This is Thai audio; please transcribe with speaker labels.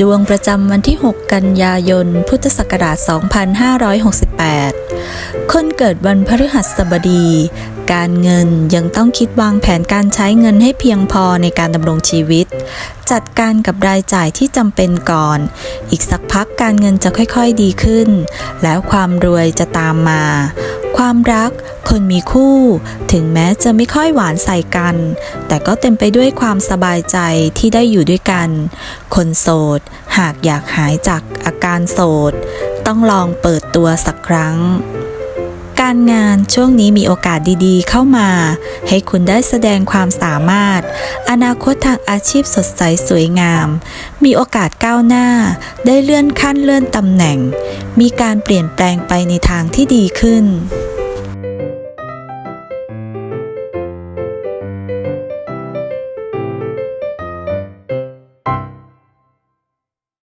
Speaker 1: ดวงประจำวันที่ 6 กันยายน พุทธศักราช 2568 คนเกิดวันพฤหัสบดี การเงินยังต้องคิดวางแผนการใช้เงินให้เพียงพอในการดำรงชีวิต จัดการกับรายจ่ายที่จำเป็นก่อน อีกสักพักการเงินจะค่อยๆดีขึ้น แล้วความรวยจะตามมา ความรัก คนมีคู่ ถึงแม้จะไม่ค่อยหวานใส่กัน แต่ก็เต็มไปด้วยความสบายใจที่ได้อยู่ด้วยกัน คนโสด หากอยากหายจากอาการโสด ต้องลองเปิดตัวสักครั้งการงานช่วงนี้มีโอกาสดีๆ เข้ามา ให้คุณได้แสดงความสามารถ อนาคตทางอาชีพสดใสสวยงาม มีโอกาสก้าวหน้า ได้เลื่อนขั้นเลื่อนตำแหน่ง มีการเปลี่ยนแปลงไปในทางที่ดีขึ้น